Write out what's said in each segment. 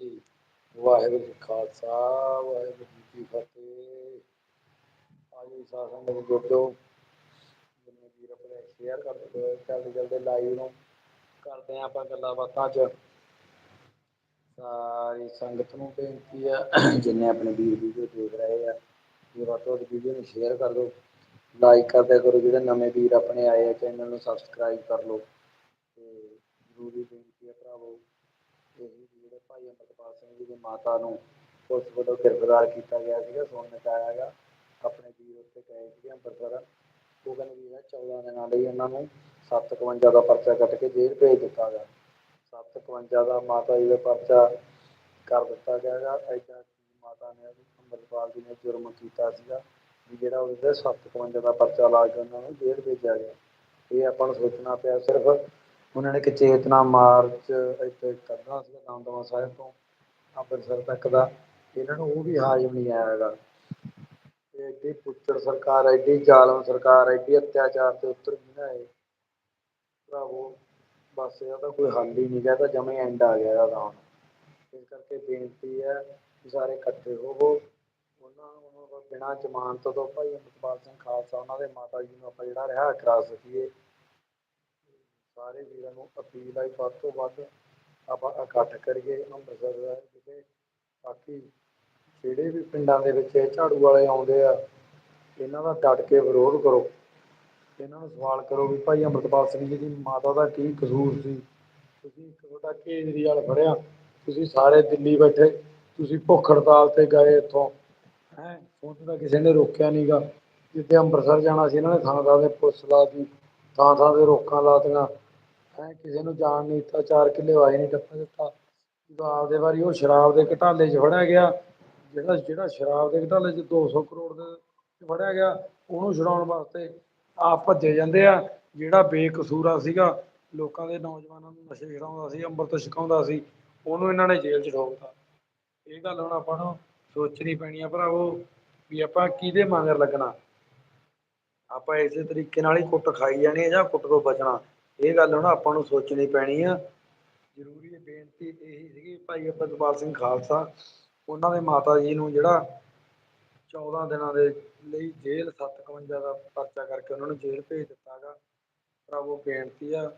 ਜੀ ਵਾਹਿਗੁਰੂ ਜੀ ਖਾਲਸਾ, ਵਾਹਿਗੁਰੂ ਜੀ ਕੀ ਫਤਿਹ। ਆਜੀ ਸਾਸੰਗ ਦੇ ਜੋੜੋ ਜਿੰਨੇ ਵੀਰ ਆਪਣੇ ਸ਼ੇਅਰ ਕਰਦੇ ਹੋਏ ਜਲਦੀ ਜਲਦੀ ਲਾਈਵ ਨੂੰ, ਕਰਦੇ ਹਾਂ ਆਪਾਂ ਗੱਲਾਂ ਬਾਤਾਂ ਚ ਸਾਰੀ ਸੰਗਤ ਨੂੰ ਬੇਨਤੀ ਹੈ ਜਿੰਨੇ ਆਪਣੇ ਵੀਰ ਵੀਡੀਓ ਦੇਖ ਰਹੇ ਆ ਇਹ ਵੱਧ ਤੋਂ ਵੀਡੀਓ ਨੂੰ ਸ਼ੇਅਰ ਕਰ ਦਿਓ। ਲਾਈਕ ਕਰਦੇ ਕਰੋ, ਜਿਹੜੇ ਨਵੇਂ ਵੀਰ ਆਪਣੇ ਆਏ ਆ ਚੈਨਲ ਨੂੰ ਸਬਸਕ੍ਰਾਈਬ ਕਰ ਲਓ। ਤੇ ਜ਼ਰੂਰੀ ਬੇਨਤੀ ਹੈ ਭਰਾਵੋ, ਇਹ ਭਾਈ ਅਮਰਪਾਲ ਸਿੰਘ ਜੀ ਦੀ ਮਾਤਾ ਨੂੰ ਪੁਲਿਸ ਵੱਲੋਂ ਗ੍ਰਿਫਤਾਰ ਕੀਤਾ ਗਿਆ ਸੀਗਾ ਸੁਣਨ ਚ ਆਇਆ ਗਾ ਆਪਣੇ ਵੀਰ ਉੱਤੇ ਗਏ ਸੀਗੇ ਅੰਮ੍ਰਿਤਸਰ। ਉਹ ਕਹਿੰਦੇ ਵੀ ਇਹ 14 ਦਿਨਾਂ ਲਈ ਇਹਨਾਂ ਨੂੰ 751 ਦਾ ਪਰਚਾ ਕੱਟ ਕੇ ਜੇਲ੍ਹ ਭੇਜ ਦਿੱਤਾ ਗਿਆ। 751 ਦਾ ਮਾਤਾ ਜੀ ਦਾ ਪਰਚਾ ਕਰ ਦਿੱਤਾ ਗਿਆ ਗਾ ਐਡਾ ਮਾਤਾ ਨੇ ਅੰਮ੍ਰਿਤਪਾਲ ਜੀ ਨੇ ਜੁਰਮ ਕੀਤਾ ਸੀਗਾ ਵੀ ਜਿਹੜਾ ਉਹਦੇ 751 ਦਾ ਪਰਚਾ ਲਾ ਕੇ ਉਹਨਾਂ ਨੂੰ ਜੇਲ੍ਹ ਭੇਜਿਆ ਗਿਆ। ਇਹ ਆਪਾਂ ਨੂੰ ਸੋਚਣਾ ਪਿਆ ਸਿਰਫ ਉਹਨਾਂ ਨੇ ਇੱਕ ਚੇਤਨਾ ਮਾਰਚ ਇੱਥੇ ਕੱਢਣਾ ਸੀ ਦਮਦਮਾ ਸਾਹਿਬ ਤੋਂ, ਅੰਮ੍ਰਿਤਸਰ ਤੱਕ ਦਾ। ਇਹਨਾਂ ਨੂੰ ਉਹ ਵੀ ਹਾਜ਼ਮ ਨਹੀਂ ਆਇਆ ਹੈਗਾ। ਇਹ ਐਡੀ ਪੁੱਤਰ ਸਰਕਾਰ, ਐਡੀ ਜ਼ਾਲਮ ਸਰਕਾਰ, ਐਡੀ ਅਤਿਆਚਾਰ ਤੇ ਉੱਤਰ ਨਹੀਂ ਨਾ ਇਹ ਭਰਾਵੋ, ਬਸ ਇਹਦਾ ਕੋਈ ਹੱਲ ਹੀ ਨਹੀਂ ਗਾ ਤਾਂ ਜਮੇ ਐਂਡ ਆ ਗਿਆ ਇਹਦਾ ਹੁਣ। ਇਸ ਕਰਕੇ ਬੇਨਤੀ ਹੈ ਕਿ ਸਾਰੇ ਇਕੱਠੇ ਹੋਵੋ। ਉਹਨਾਂ ਨੂੰ ਬਿਨਾਂ ਜ਼ਮਾਨਤ ਤੋਂ ਭਾਈ ਅਮਰਪਾਲ ਸਿੰਘ ਖਾਲਸਾ, ਉਹਨਾਂ ਦੇ ਮਾਤਾ ਜੀ ਨੂੰ ਆਪਾਂ ਜਿਹੜਾ ਰਿਹਾ, ਕਰਾ ਸਕੀਏ। ਸਾਰੇ ਵੀਰਾਂ ਨੂੰ ਅਪੀਲ ਆਈ ਵੱਧ ਤੋਂ ਵੱਧ ਆਪਾਂ ਇਕੱਠ ਕਰੀਏ, ਅੰਮ੍ਰਿਤਸਰ ਦਾ ਕਿਤੇ। ਬਾਕੀ ਜਿਹੜੇ ਵੀ ਪਿੰਡਾਂ ਦੇ ਵਿੱਚ ਇਹ ਝਾੜੂ ਵਾਲੇ ਆਉਂਦੇ ਆ, ਇਹਨਾਂ ਦਾ ਡਟ ਕੇ ਵਿਰੋਧ ਕਰੋ। ਇਹਨਾਂ ਨੂੰ ਸਵਾਲ ਕਰੋ ਵੀ ਭਾਈ ਅੰਮ੍ਰਿਤਪਾਲ ਸਿੰਘ ਜੀ ਦੀ ਮਾਤਾ ਦਾ ਕੀ ਕਸੂਰ ਸੀ? ਤੁਸੀਂ ਇੱਕ ਤੁਹਾਡਾ ਕੇਜਰੀਵਾਲ ਫੜਿਆ, ਤੁਸੀਂ ਸਾਰੇ ਦਿੱਲੀ ਬੈਠੇ, ਤੁਸੀਂ ਭੁੱਖ ਹੜਤਾਲ ਤੇ ਗਏ ਇੱਥੋਂ। ਹੈ ਤੁਹਾਨੂੰ ਤਾਂ ਕਿਸੇ ਨੇ ਰੋਕਿਆ ਨਹੀਂਗਾ ਜਿੱਥੇ ਅੰਮ੍ਰਿਤਸਰ ਜਾਣਾ ਸੀ, ਇਹਨਾਂ ਨੇ ਥਾਂ ਥਾਂ ਤੇ ਪੁਲਿਸ ਲਾ ਦਿੱਤੀ, ਥਾਂ ਥਾਂ ਤੇ ਰੋਕਾਂ ਲਾਤੀਆਂ। ਹੈ, ਕਿਸੇ ਨੂੰ ਜਾਣ ਨਹੀਂ ਦਿੱਤਾ, ਚਾਰ ਕਿੱਲੇ ਵਾਏ ਨਹੀਂ ਟੱਪਣ ਦਿੱਤਾ। ਜਦੋਂ ਆਪਦੇ ਵਾਰੀ ਉਹ ਸ਼ਰਾਬ ਦੇ ਘਟਾਲੇ 'ਚ ਫੜਿਆ ਗਿਆ। ਜਿਹੜਾ ਜਿਹੜਾ ਸ਼ਰਾਬ ਦੇ ਘਟਾਲੇ 'ਚ 200 ਕਰੋੜ ਦੇ ਫੜਿਆ ਗਿਆ, ਉਹਨੂੰ ਛੁਡਾਉਣ ਵਾਸਤੇ ਆਪ ਭੱਜੇ ਜਾਂਦੇ ਆ। ਜਿਹੜਾ ਬੇਕਸੂਰਾ ਸੀਗਾ, ਲੋਕਾਂ ਦੇ ਨੌਜਵਾਨਾਂ ਨੂੰ ਨਸ਼ੇ ਛਡਾਉਂਦਾ ਸੀ, ਅੰਮ੍ਰਿਤ ਛਕਾਉਂਦਾ ਸੀ, ਉਹਨੂੰ ਇਹਨਾਂ ਨੇ ਜੇਲ੍ਹ 'ਚ ਠੋਕਤਾ ਇਹ ਗੱਲ ਹੁਣ ਆਪਾਂ ਨੂੰ ਸੋਚਣੀ ਪੈਣੀ ਆ ਭਰਾਵੋ, ਵੀ ਆਪਾਂ ਕਿਹਦੇ ਮਗਰ ਲੱਗਣਾ? ਆਪਾਂ ਇਸੇ ਤਰੀਕੇ ਨਾਲ ਹੀ ਕੁੱਟ ਖਾਈ ਜਾਣੀ ਹੈ ਜਾਂ ਕੁੱਟ ਤੋਂ ਬਚਣਾ? ਇਹ ਗੱਲ ਹੁਣ ਆਪਾਂ ਨੂੰ ਸੋਚਣੀ ਪੈਣੀ ਆ। ਜ਼ਰੂਰੀ ਬੇਨਤੀ ਇਹੀ ਸੀਗੀ, ਭਾਈ ਅਮਰਪਾਲ ਸਿੰਘ ਖਾਲਸਾ, ਉਹਨਾਂ ਦੇ ਮਾਤਾ ਜੀ ਨੂੰ ਜਿਹੜਾ 14 ਦਿਨਾਂ ਦੇ ਲਈ ਜੇਲ੍ਹ 751 ਦਾ ਪਰਚਾ ਕਰਕੇ ਉਹਨਾਂ ਨੂੰ ਜੇਲ੍ਹ ਭੇਜ ਦਿੱਤਾ ਗਾ ਭਰਾਵੋ ਬੇਨਤੀ ਆ,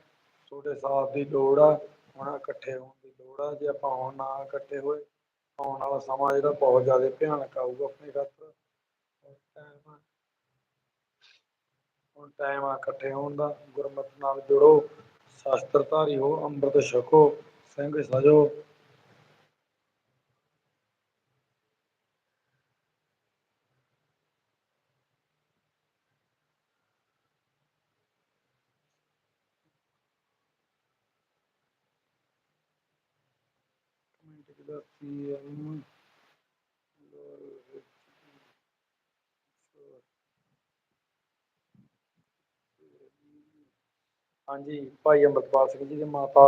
ਤੁਹਾਡੇ ਸਾਥ ਦੀ ਲੋੜ ਆ, ਹੁਣ ਇਕੱਠੇ ਹੋਣ ਦੀ ਲੋੜ ਆ, ਜੇ ਆਪਾਂ ਹੁਣ ਨਾ ਇਕੱਠੇ ਹੋਏ, ਆਉਣ ਵਾਲਾ ਸਮਾਂ ਜਿਹੜਾ ਬਹੁਤ ਜ਼ਿਆਦਾ ਭਿਆਨਕ ਆਊਗਾ ਆਪਣੇ ਖਾਤਰ। ਟਾਈਮ ਹੁਣ ਟਾਈਮ ਆ ਇਕੱਠੇ ਹੋਣ ਦਾ, ਗੁਰਮਤਿ ਨਾਲ ਜੁੜੋ ਸ਼ਾਸਤਰਧਾਰੀ ਹੋ, ਅੰਮ੍ਰਿਤ ਛਕੋ, ਸਿੰਘ ਸਜੋ। ਕਮੈਂਟ ਕਿਦਾ ਪੀਐਮ ਹਾਂਜੀ, ਭਾਈ ਅੰਮ੍ਰਿਤਪਾਲ ਸਿੰਘ ਜੀ ਦੇ ਮਾਤਾ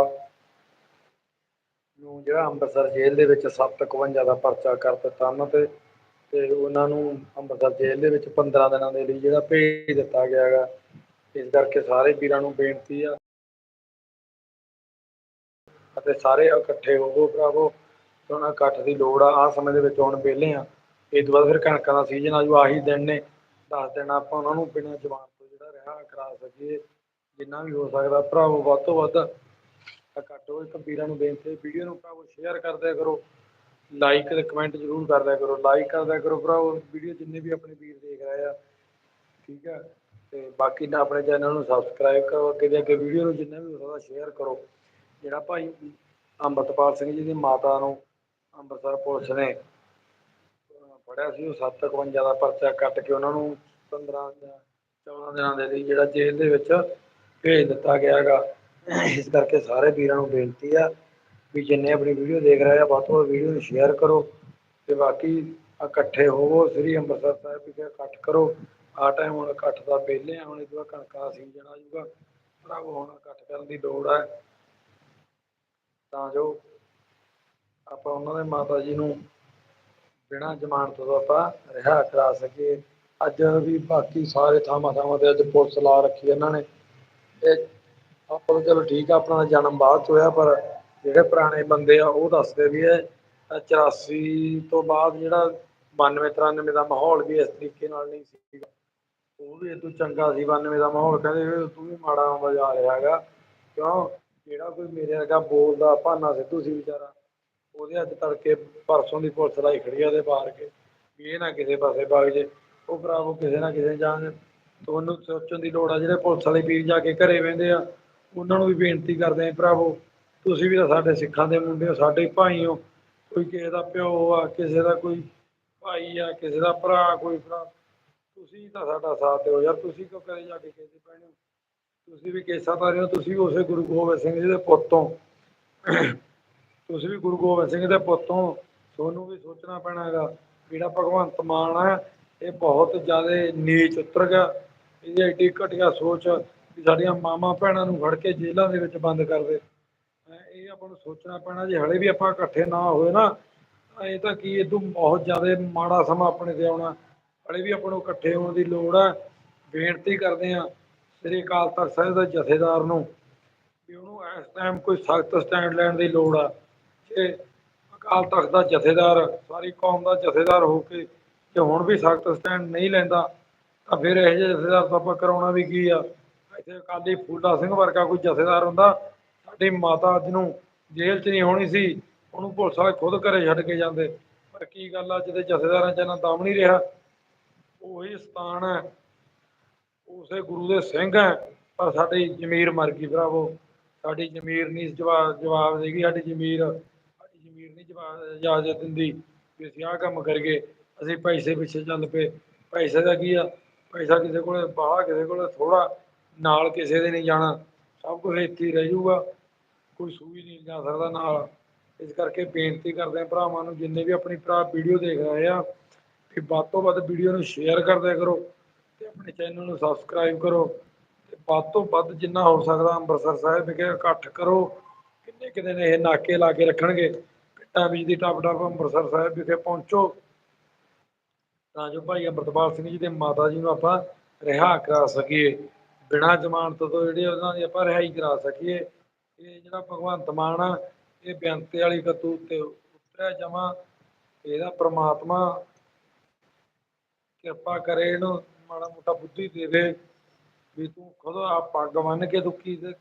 ਨੂੰ ਜਿਹੜਾ ਅੰਮ੍ਰਿਤਸਰ ਜੇਲ੍ਹ ਦੇ ਵਿੱਚ 751 ਦਾ ਪਰਚਾ ਕਰ ਦਿੱਤਾ ਉਹਨਾਂ ਤੇ ਤੇ ਉਹਨਾਂ ਨੂੰ ਅੰਮ੍ਰਿਤਸਰ ਜੇਲ੍ਹ ਦੇ ਵਿੱਚ 15 ਦਿਨਾਂ ਦੇ ਲਈ ਜਿਹੜਾ ਭੇਜ ਦਿੱਤਾ ਗਿਆ ਹੈਗਾ। ਇਸ ਕਰਕੇ ਸਾਰੇ ਵੀਰਾਂ ਨੂੰ ਬੇਨਤੀ ਆ ਅਤੇ ਸਾਰੇ ਇਕੱਠੇ ਹੋਵੋ ਭਰਾਵੋ, ਉਹਨਾਂ ਇਕੱਠ ਦੀ ਲੋੜ ਆ। ਆਹ ਸਮੇਂ ਦੇ ਵਿੱਚ ਹੁਣ ਵਿਹਲੇ ਆ। ਇਹ ਤੋਂ ਬਾਅਦ ਫਿਰ ਕਣਕਾਂ ਦਾ ਸੀਜ਼ਨ ਆ ਆਜੂ ਆਹੀ ਦਿਨ ਨੇ। ਦਸ ਦਿਨ ਆਪਾਂ ਉਹਨਾਂ ਨੂੰ ਬਿਨਾਂ ਜਵਾਨ ਤੋਂ ਜਿਹੜਾ ਰਿਹਾ ਕਰਾ ਸਕੀਏ। ਜਿੰਨਾ ਵੀ ਹੋ ਸਕਦਾ, ਭਰਾਵੋ, ਵੱਧ ਤੋਂ ਵੱਧ ਇਕੱਠ ਹੋ ਇੱਕ ਵੀਰਾਂ ਨੂੰ ਬੇਨਤੀ ਵੀਡੀਓ ਨੂੰ ਭਰਾਵੋ ਸ਼ੇਅਰ ਕਰ ਕਰੋ ਲਾਈਕ ਤੇ ਕਮੈਂਟ ਜ਼ਰੂਰ ਕਰਦਿਆ ਕਰੋ ਲਾਈਕ ਕਰ ਕਰੋ ਭਰਾਵੋ, ਵੀਡੀਓ ਜਿੰਨੇ ਵੀ ਆਪਣੇ ਵੀਰ ਦੇਖ ਰਹੇ ਆ, ਠੀਕ ਆ, ਤੇ ਬਾਕੀ ਨਾ ਆਪਣੇ ਚੈਨਲ ਨੂੰ ਸਬਸਕ੍ਰਾਈਬ ਕਰੋ, ਅੱਗੇ ਦੇ ਅੱਗੇ ਵੀਡੀਓ ਨੂੰ ਜਿੰਨਾ ਵੀ ਹੋ ਸਕਦਾ ਸ਼ੇਅਰ ਕਰੋ, ਜਿਹੜਾ ਭਾਈ ਅੰਮ੍ਰਿਤਪਾਲ ਸਿੰਘ ਜੀ ਦੀ ਮਾਤਾ ਨੂੰ ਅੰਮ੍ਰਿਤਸਰ ਪੁਲਿਸ ਨੇ ਫੜਿਆ ਸੀ, ਉਹ 751 ਦਾ ਪਰਚਾ ਕੱਟ ਕੇ ਉਹਨਾਂ ਨੂੰ 15 ਜਾਂ 14 ਦਿਨਾਂ ਦੇ ਲਈ ਜਿਹੜਾ ਜੇਲ੍ਹ ਦੇ ਵਿੱਚ ਭੇਜ ਦਿੱਤਾ ਗਿਆ ਹੈਗਾ। ਇਸ ਕਰਕੇ ਸਾਰੇ ਵੀਰਾਂ ਨੂੰ ਬੇਨਤੀ ਆ ਵੀ ਜਿੰਨੇ ਆਪਣੀ ਵੀਡੀਓ ਦੇਖ ਰਹੇ ਆ, ਵੱਧ ਤੋਂ ਵੱਧ ਵੀਡੀਓ ਨੂੰ ਸ਼ੇਅਰ ਕਰੋ ਤੇ ਬਾਕੀ ਇਕੱਠੇ ਹੋਵੋ, ਸ੍ਰੀ ਅੰਮ੍ਰਿਤਸਰ ਸਾਹਿਬ ਵਿਖੇ ਇਕੱਠ ਕਰੋ। ਆ ਟਾਈਮ ਹੁਣ ਇਕੱਠ ਦਾ ਵਿਹਲੇ ਆ, ਹੁਣ ਇਹਦੇ ਕਣਕਾਂ ਦਾ ਸੀਜ਼ਨ ਆ ਜਾਊਗਾ। ਭਰਾਵੋ ਹੁਣ ਇਕੱਠ ਕਰਨ ਦੀ ਲੋੜ ਹੈ ਤਾਂ ਜੋ ਆਪਾਂ ਉਹਨਾਂ ਦੇ ਮਾਤਾ ਜੀ ਨੂੰ ਬਿਨਾਂ ਜ਼ਮਾਨਤ ਤੋਂ ਆਪਾਂ ਰਿਹਾ ਕਰਾ ਸਕੀਏ। ਅੱਜ ਵੀ ਬਾਕੀ ਸਾਰੇ ਥਾਵਾਂ ਥਾਵਾਂ ਤੇ ਅੱਜ ਪੁਲਿਸ ਲਾ ਰੱਖੀ ਇਹਨਾਂ ਨੇ। ਇਹ ਆਪਾਂ ਨੂੰ ਚਲੋ ਠੀਕ ਆ, ਆਪਣਾ ਜਨਮ ਬਾਅਦ ਚ ਹੋਇਆ, ਪਰ ਜਿਹੜੇ ਪੁਰਾਣੇ ਬੰਦੇ ਆ, ਉਹ ਦੱਸਦੇ ਵੀ ਇਹ ਤਾਂ 84 ਤੋਂ ਬਾਅਦ ਜਿਹੜਾ 92 93 ਦਾ ਮਾਹੌਲ ਵੀ ਇਸ ਤਰੀਕੇ ਨਾਲ ਨਹੀਂ ਸੀਗਾ। ਉਹ ਵੀ ਤੂੰ ਚੰਗਾ ਸੀ 92 ਦਾ ਮਾਹੌਲ, ਕਹਿੰਦੇ ਵੀ ਤੂੰ ਵੀ ਮਾੜਾ ਆਉਂਦਾ ਜਾ ਰਿਹਾ ਹੈਗਾ। ਕਿਉਂ? ਜਿਹੜਾ ਕੋਈ ਮੇਰੇ ਵਰਗਾ ਬੋਲਦਾ ਭਾਨਾ ਸਿੱਧੂ ਸੀ ਵਿਚਾਰਾ, ਉਹਦੇ ਅੱਜ ਤੜਕੇ ਪਰਸੋਂ ਦੀ ਪੁਲਿਸ ਲਾਈ ਖੜੀ ਆ ਉਹਦੇ ਬਾਹਰ ਕੇ, ਵੀ ਇਹ ਨਾ ਕਿਸੇ ਪਾਸੇ ਵਗ ਜੇ, ਉਹ ਭਰਾਵੋ ਕਿਸੇ ਨਾ ਕਿਸੇ ਜਾਣ ਤੁਹਾਨੂੰ ਸੋਚਣ ਦੀ ਲੋੜ ਆ, ਜਿਹੜੇ ਪੁਲਿਸ ਵਾਲੇ ਵੀਰ ਜਾ ਕੇ ਘਰੇ ਬਹਿੰਦੇ ਆ, ਉਹਨਾਂ ਨੂੰ ਵੀ ਬੇਨਤੀ ਕਰਦੇ ਆ ਭਰਾਵੋ, ਤੁਸੀਂ ਵੀ ਤਾਂ ਸਾਡੇ ਸਿੱਖਾਂ ਦੇ ਮੁੰਡੇ ਹੋ, ਸਾਡੇ ਭਾਈ ਹੋ, ਕੋਈ ਕਿਸੇ ਦਾ ਪਿਓ ਆ, ਕਿਸੇ ਦਾ ਕੋਈ ਭਾਈ ਆ, ਕਿਸੇ ਦਾ ਭਰਾ, ਕੋਈ ਭਰਾ, ਤੁਸੀਂ ਤਾਂ ਸਾਡਾ ਸਾਥ ਦਿਓ ਯਾਰ, ਤੁਸੀਂ ਕਿਉਂ ਕਰੇ ਜਾ ਕੇ ਕਿਸੇ ਦੇ ਪੈਣੇ ਹੋ? ਤੁਸੀਂ ਵੀ ਕੇਸਾਂ ਤਾਰੇ ਹੋ, ਤੁਸੀਂ ਵੀ ਉਸੇ ਗੁਰੂ ਗੋਬਿੰਦ ਸਿੰਘ ਜੀ ਦੇ ਪੁੱਤ ਹੋ। ਤੁਸੀਂ ਵੀ ਗੁਰੂ ਗੋਬਿੰਦ ਸਿੰਘ ਦੇ ਪੁੱਤ ਹੋ, ਤੁਹਾਨੂੰ ਵੀ ਸੋਚਣਾ ਪੈਣਾ ਹੈਗਾ, ਜਿਹੜਾ ਭਗਵੰਤ ਮਾਨ ਆ, ਇਹ ਬਹੁਤ ਜ਼ਿਆਦਾ ਨੀਚ ਉਤਰ ਗਿਆ ਇਹਦੀ ਐਡੀ ਘਟੀਆ ਸੋਚ ਵੀ ਸਾਡੀਆਂ ਮਾਵਾਂ ਭੈਣਾਂ ਨੂੰ ਫੜ ਕੇ ਜੇਲ੍ਹਾਂ ਦੇ ਵਿੱਚ ਬੰਦ ਕਰਦੇ ਇਹ ਆਪਾਂ ਨੂੰ ਸੋਚਣਾ ਪੈਣਾ, ਜੇ ਹਲੇ ਵੀ ਆਪਾਂ ਇਕੱਠੇ ਨਾ ਹੋਏ ਨਾ ਇਹ ਤਾਂ ਕੀ ਇਦੋਂ ਬਹੁਤ ਜ਼ਿਆਦਾ ਮਾੜਾ ਸਮਾਂ ਆਪਣੇ ਤੇ ਆਉਣਾ। ਹਲੇ ਵੀ ਆਪਾਂ ਨੂੰ ਇਕੱਠੇ ਹੋਣ ਦੀ ਲੋੜ ਹੈ ਬੇਨਤੀ ਕਰਦੇ ਹਾਂ ਸ੍ਰੀ ਅਕਾਲ ਤਖਤ ਸਾਹਿਬ ਦੇ ਜਥੇਦਾਰ ਨੂੰ ਵੀ ਉਹਨੂੰ ਇਸ ਟਾਈਮ ਕੋਈ ਸਖਤ ਸਟੈਂਡ ਲੈਣ ਦੀ ਲੋੜ ਆ। ਜੇ ਅਕਾਲ ਤਖਤ ਦਾ ਜਥੇਦਾਰ, ਸਾਰੀ ਕੌਮ ਦਾ ਜਥੇਦਾਰ ਹੋ ਕੇ ਜੇ ਹੁਣ ਵੀ ਸਖਤ ਸਟੈਂਡ ਨਹੀਂ ਲੈਂਦਾ ਤਾਂ ਫਿਰ ਇਹ ਜਿਹੇ ਜਥੇਦਾਰ ਤੋਂ ਆਪਾਂ ਕਰਾਉਣਾ ਵੀ ਕੀ ਆ? ਇੱਥੇ ਅਕਾਲੀ ਫੂਲਾ ਸਿੰਘ ਵਰਗਾ ਕੋਈ ਜਥੇਦਾਰ ਹੁੰਦਾ, ਸਾਡੀ ਮਾਤਾ ਅੱਜ ਨੂੰ ਜੇਲ੍ਹ 'ਚ ਨਹੀਂ ਹੋਣੀ ਸੀ, ਉਹਨੂੰ ਪੁਲਿਸ ਵਾਲੇ ਖੁਦ ਘਰੇ ਛੱਡ ਕੇ ਜਾਂਦੇ। ਪਰ ਕੀ ਗੱਲ ਆ ਜਿਹਦੇ ਜਥੇਦਾਰਾਂ 'ਚ ਇਹਨਾਂ ਦਮ ਨਹੀਂ ਰਿਹਾ। ਉਹੀ ਸਥਾਨ ਹੈ, ਉਸੇ ਗੁਰੂ ਦੇ ਸਿੰਘ ਹੈ, ਪਰ ਸਾਡੀ ਜ਼ਮੀਰ ਮਰ ਗਈ ਭਰਾਵੋ। ਸਾਡੀ ਜ਼ਮੀਰ ਨਹੀਂ ਜਵਾਬ ਜਵਾਬ ਦੇਗੀ, ਸਾਡੀ ਜ਼ਮੀਰ ਸਾਡੀ ਜ਼ਮੀਰ ਨਹੀਂ ਜਵਾਬ ਇਜਾਜ਼ਤ ਦਿੰਦੀ ਵੀ ਅਸੀਂ ਆਹ ਕੰਮ ਕਰੀਏ, ਅਸੀਂ ਪੈਸੇ ਪਿੱਛੇ ਚੱਲ ਪਏ। ਪੈਸੇ ਦਾ ਕੀ ਆ? ਪੈਸਾ ਕਿਸੇ ਕੋਲੇ ਬਾਹਰ ਕਿਸੇ ਕੋਲੇ ਥੋੜਾ ਨਾਲ ਕਿਸੇ ਦੇ ਨਹੀਂ ਜਾਣਾ। ਸਭ ਕੁਝ ਇੱਥੇ ਹੀ ਰਹਿ ਜਾਊਗਾ। ਕੋਈ ਸੂਈ ਨਹੀਂ ਜਾ ਸਕਦਾ ਨਾਲ। ਇਸ ਕਰਕੇ ਬੇਨਤੀ ਕਰਦੇ ਹਾਂ ਭਰਾਵਾਂ ਨੂੰ, ਜਿੰਨੇ ਵੀ ਆਪਣੀ ਭਰਾ ਵੀਡੀਓ ਦੇਖ ਰਹੇ ਆ ਕਿ ਵੱਧ ਤੋਂ ਵੱਧ ਵੀਡੀਓ ਨੂੰ ਸ਼ੇਅਰ ਕਰਦਿਆ ਕਰੋ ਤੇ ਆਪਣੇ ਚੈਨਲ ਨੂੰ ਸਬਸਕ੍ਰਾਈਬ ਕਰੋ ਤੇ ਵੱਧ ਤੋਂ ਵੱਧ ਜਿੰਨਾ ਹੋ ਸਕਦਾ ਅੰਮ੍ਰਿਤਸਰ ਸਾਹਿਬ ਵਿਖੇ ਇਕੱਠ ਕਰੋ। ਕਿੰਨੇ ਕਿਤੇ ਨੇ ਇਹ ਨਾਕੇ ਲਾ ਕੇ ਰੱਖਣਗੇ ਪਿੱਟਾਂ ਵਿੱਚ ਦੀ ਟੱਪ ਟੱਪ ਅੰਮ੍ਰਿਤਸਰ ਸਾਹਿਬ ਵਿਖੇ ਪਹੁੰਚੋ। ਤਾਂ ਜੋ ਭਾਈ ਅੰਮ੍ਰਿਤਪਾਲ ਸਿੰਘ ਜੀ ਦੇ ਮਾਤਾ ਜੀ ਨੂੰ ਆਪਾਂ ਰਿਹਾ ਕਰਾ ਸਕੀਏ, ਬਿਨਾਂ ਜ਼ਮਾਨਤ ਤੋਂ ਜਿਹੜੇ ਉਹਨਾਂ ਦੀ ਆਪਾਂ ਰਿਹਾਈ ਕਰਾ ਸਕੀਏ। ਇਹ ਜਿਹੜਾ ਭਗਵੰਤ ਮਾਨ ਆ, ਇਹ ਬੇਅੰਤੇ ਵਾਲੀ ਕਤੂ ਤੇ ਉਤਰਿਆ ਜਮਾ ਇਹਦਾ ਪ੍ਰਮਾਤਮਾ ਕਿਰਪਾ ਕਰੇ ਇਹਨੂੰ, ਮਾੜਾ ਮੋਟਾ ਬੁੱਧੀ ਦੇਵੇ ਵੀ ਤੂੰ ਖੁਦ ਆ ਪੱਗ ਬੰਨ ਕੇ ਤੂੰ ਕੀ ਤੇ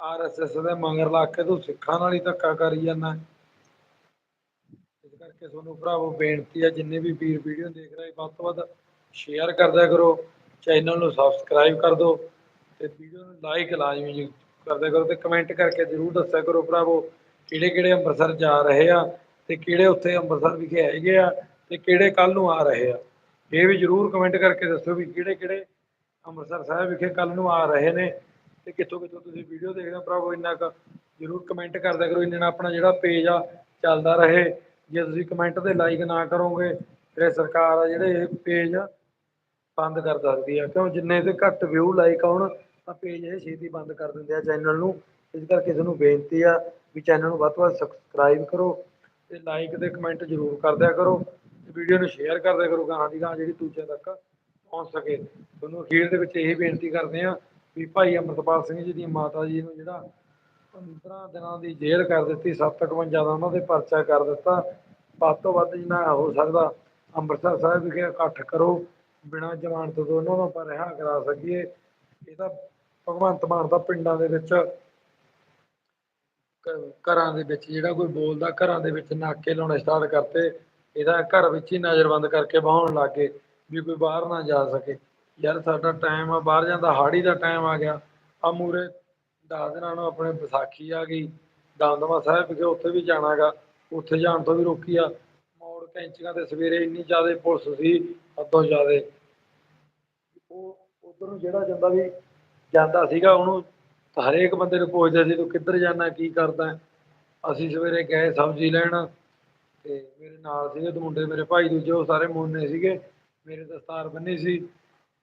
ਆਰਐਸਐਸ ਦੇ ਮੰਗਰ ਲਾ ਕੇ ਤੂੰ ਸਿੱਖਾਂ ਨਾਲ ਹੀ ਧੱਕਾ ਕਰੀ ਜਾਂਦਾ। ਕਰਕੇ ਤੁਹਾਨੂੰ ਭਰਾਵੋ ਬੇਨਤੀ ਹੈ ਜਿੰਨੇ ਵੀ ਵੀਰ ਵੀਡੀਓ ਦੇਖ ਰਹੇ, ਵੱਧ ਤੋਂ ਵੱਧ ਸ਼ੇਅਰ ਕਰਦਿਆ ਕਰੋ ਚੈਨਲ ਨੂੰ ਸਬਸਕ੍ਰਾਈਬ ਕਰ ਦਿਓ ਤੇ ਵੀਡੀਓ ਨੂੰ ਲਾਈਕ ਲਾਜ਼ਮੀ ਜੀ ਕਰਦਿਆ ਕਰੋ ਤੇ ਕਮੈਂਟ ਕਰਕੇ ਜ਼ਰੂਰ ਦੱਸਿਆ ਕਰੋ ਭਰਾਵੋ ਕਿਹੜੇ ਕਿਹੜੇ ਅੰਮ੍ਰਿਤਸਰ ਜਾ ਰਹੇ ਆ ਤੇ ਕਿਹੜੇ ਉੱਥੇ ਅੰਮ੍ਰਿਤਸਰ ਵਿਖੇ ਹੈਗੇ ਆ ਤੇ ਕਿਹੜੇ ਕੱਲ ਨੂੰ ਆ ਰਹੇ ਆ। ਇਹ ਵੀ ਜ਼ਰੂਰ ਕਮੈਂਟ ਕਰਕੇ ਦੱਸੋ ਵੀ ਕਿਹੜੇ ਕਿਹੜੇ ਅੰਮ੍ਰਿਤਸਰ ਸਾਹਿਬ ਵਿਖੇ ਕੱਲ ਨੂੰ ਆ ਰਹੇ ਨੇ ਤੇ ਕਿੱਥੋਂ ਕਿੱਥੋਂ ਤੁਸੀਂ ਵੀਡੀਓ ਦੇਖਦੇ ਹੋ। ਭਰਾਵੋ ਇੰਨਾ ਕੁ ਜ਼ਰੂਰ ਕਮੈਂਟ ਕਰਦਿਆ ਕਰੋ, ਇੰਨੇ ਆਪਣਾ ਜਿਹੜਾ ਪੇਜ ਆ ਚੱਲਦਾ ਰਹੇ। ਜੇ ਤੁਸੀਂ ਕਮੈਂਟ ਤੇ ਲਾਈਕ ਨਾ ਕਰੋਗੇ ਫਿਰ ਸਰਕਾਰ ਆ ਜਿਹੜੇ ਇਹ ਪੇਜ ਬੰਦ ਕਰ ਸਕਦੀ ਆ। ਕਿਉਂ? ਜਿੰਨੇ ਤੇ ਘੱਟ ਵਿਊ ਲਾਈਕ ਆਉਣ, ਤਾਂ ਪੇਜ ਇਹ ਛੇਤੀ ਬੰਦ ਕਰ ਦਿੰਦੇ ਆ ਚੈਨਲ ਨੂੰ। ਇਸ ਕਰਕੇ ਤੁਹਾਨੂੰ ਬੇਨਤੀ ਆ ਵੀ ਚੈਨਲ ਨੂੰ ਵੱਧ ਤੋਂ ਵੱਧ ਸਬਸਕ੍ਰਾਈਬ ਕਰੋ ਤੇ ਲਾਈਕ ਤੇ ਕਮੈਂਟ ਜ਼ਰੂਰ ਕਰਦਿਆ ਕਰੋ। ਤੇ ਵੀਡੀਓ ਨੂੰ ਸ਼ੇਅਰ ਕਰਦਿਆ ਕਰੋ ਗਾਂ ਦੀ ਗਾਂ ਜਿਹੜੀ ਦੂਜਿਆਂ ਤੱਕ ਪਹੁੰਚ ਸਕੇ। ਤੁਹਾਨੂੰ ਅਖੀਰ ਦੇ ਵਿੱਚ ਇਹ ਬੇਨਤੀ ਕਰਦੇ ਆ ਵੀ ਭਾਈ ਅੰਮ੍ਰਿਤਪਾਲ ਸਿੰਘ ਜੀ ਦੀ ਮਾਤਾ ਜੀ ਨੂੰ ਜਿਹੜਾ 15 ਦਿਨਾਂ ਦੀ ਜੇਲ੍ਹ ਕਰ ਦਿੱਤੀ 751 ਦਾ ਉਹਨਾਂ ਦੇ ਪਰਚਾ ਕਰ ਦਿੱਤਾ। ਵੱਧ ਤੋਂ ਵੱਧ ਜਿੰਨਾ ਹੋ ਸਕਦਾ ਅੰਮ੍ਰਿਤਸਰ ਸਾਹਿਬ ਵਿਖੇ ਇਕੱਠ ਕਰੋ, ਬਿਨਾਂ ਜ਼ਮਾਨਤ ਤੋਂ ਉਹਨਾਂ ਨੂੰ ਆਪਾਂ ਰਿਹਾ ਕਰਾ ਸਕੀਏ। ਇਹ ਤਾਂ ਭਗਵੰਤ ਮਾਨ ਦਾ ਪਿੰਡਾਂ ਦੇ ਵਿੱਚ ਘਰਾਂ ਦੇ ਵਿੱਚ, ਜਿਹੜਾ ਕੋਈ ਬੋਲਦਾ ਘਰਾਂ ਦੇ ਵਿੱਚ ਨਾਕੇ ਲਾਉਣੇ ਸਟਾਰਟ ਕਰਤੇ, ਇਹਦਾ ਘਰ ਵਿੱਚ ਹੀ ਨਜ਼ਰਬੰਦ ਕਰਕੇ ਬਹਾਉਣ ਲੱਗ ਗਏ ਵੀ ਕੋਈ ਬਾਹਰ ਨਾ ਜਾ ਸਕੇ। ਯਾਰ ਸਾਡਾ ਟਾਈਮ ਆ, ਬਾਹਰ ਜਾਂਦਾ ਹਾੜੀ ਦਾ ਟਾਈਮ ਆ ਗਿਆ। ਆ ਮੂਰੇ ਦਸ ਦਿਨਾਂ ਨੂੰ ਆਪਣੇ ਵਿਸਾਖੀ ਆ ਗਈ। ਦਮਦਮਾ ਸਾਹਿਬ ਵਿਖੇ ਉੱਥੇ ਵੀ ਜਾਣਾਗਾ। ਉੱਥੇ ਜਾਣ ਤੋਂ ਵੀ ਰੋਕੀ ਆ। ਮੋੜ ਕੈਂਚੀਆਂ ਤੇ ਸਵੇਰੇ ਇੰਨੀ ਜ਼ਿਆਦਾ ਪੁਲਿਸ ਸੀ, ਹੱਦੋਂ ਜ਼ਿਆਦਾ। ਉਹ ਉਧਰ ਨੂੰ ਜਿਹੜਾ ਜਾਂਦਾ ਵੀ ਜਾਂਦਾ ਸੀਗਾ, ਉਹਨੂੰ ਹਰੇਕ ਬੰਦੇ ਨੂੰ ਪੁੱਛਦੇ ਸੀ, ਤੂੰ ਕਿੱਧਰ ਜਾਣਾ, ਕੀ ਕਰਦਾ ਅਸੀਂ ਸਵੇਰੇ ਗਏ ਸਬਜ਼ੀ ਲੈਣ ਤੇ ਮੇਰੇ ਨਾਲ ਸੀਗੇ ਦੋ ਮੁੰਡੇ, ਮੇਰੇ ਭਾਈ ਦੂਜੇ, ਉਹ ਸਾਰੇ ਮੋਨੇ ਸੀਗੇ। ਮੇਰੇ ਦਸਤਾਰ ਬੰਨੀ ਸੀ।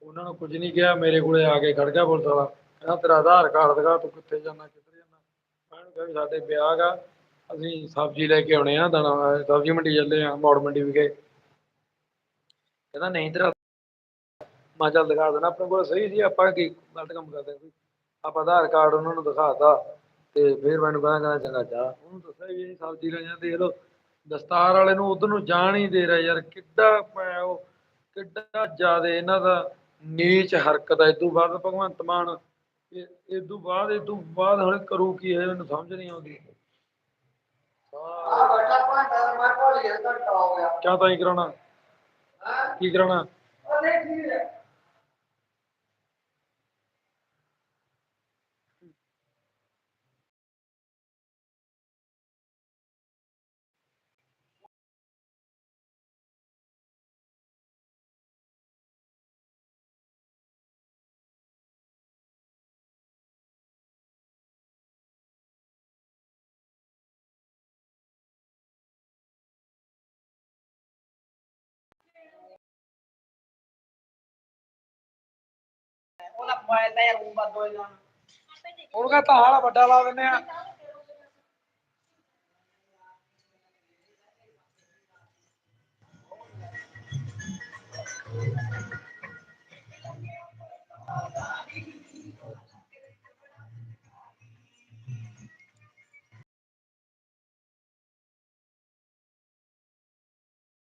ਉਹਨਾਂ ਨੂੰ ਕੁਝ ਨਹੀਂ ਕਿਹਾ, ਮੇਰੇ ਕੋਲੇ ਆ ਕੇ ਖੜ ਗਿਆ ਪੁਲਿਸ ਵਾਲਾ। ਕਹਿੰਦਾ, ਤੇਰਾ ਆਧਾਰ ਕਾਰਡ ਦਿਖਾ, ਤੂੰ ਕਿੱਥੇ ਜਾਣਾ, ਕਿੱਧਰ ਜਾਣਾ? ਮੈਂ ਉਹਨੂੰ ਕਿਹਾ ਵੀ, ਸਾਡੇ ਵਿਆਹ ਗਾ ਅਸੀਂ ਸਬਜ਼ੀ ਲੈ ਕੇ ਆਉਣੇ ਆ, ਦਾਣਾ, ਸਬਜ਼ੀ ਮੰਡੀ ਚੱਲੇ ਆ, ਮੌੜ ਮੰਡੀ ਵੀ ਗਏ ਕਹਿੰਦਾ ਨਹੀਂ ਤੇਰਾ ਮਾ ਚੱਲ ਦਿਖਾ ਦੇਣਾ, ਆਪਣੇ ਕੋਲ ਸਹੀ ਸੀ, ਆਪਾਂ ਕੀ ਗਲਤ ਕੰਮ ਕਰਦੇ ਕੋਈ ਆਪਾਂ ਆਧਾਰ ਕਾਰਡ ਉਹਨਾਂ ਨੂੰ ਦਿਖਾਤਾ ਤੇ ਫਿਰ ਮੈਨੂੰ ਕਹਿੰਦਾ ਕਹਿੰਦਾ ਚੰਗਾ ਜਾ। ਉਹਨੂੰ ਦੱਸਿਆ ਵੀ ਅਸੀਂ ਸਬਜ਼ੀ ਲੈ ਜਾਂਦੇ ਦੇਖ ਲਓ ਦਸਤਾਰ ਵਾਲੇ ਨੂੰ ਉਧਰ ਨੂੰ ਜਾਣ ਹੀ ਦੇ ਰਿਹਾ ਯਾਰ, ਕਿੱਡਾ ਪੈ ਉਹ, ਕਿੱਡਾ ਜ਼ਿਆਦਾ ਇਹਨਾਂ ਦਾ ਨੀਚ ਹਰਕਤ ਹੈ ਇਦੋਂ ਬਾਅਦ ਭਗਵੰਤ ਮਾਨ, ਇਹ ਇਦੋਂ ਬਾਅਦ ਇਦੋਂ ਬਾਅਦ ਹੁਣ ਕਰੂ ਕੀ ਹੈ ਸਮਝ ਨਹੀਂ ਆਉਂਦੀ। ਕਿਆ ਤਾਂ ਹੀ ਕਰਾਉਣਾ? ਕੀ ਕਰਾਉਣਾ? ਮੈਂ ਤਾਂ ਯਾਰ ਉਹ ਬੱਦੋ ਇਹਨਾਂ ਹੁਣ ਕਹਤਾ ਹਾਲਾ ਵੱਡਾ ਲਾ ਦਿੰਨੇ ਆ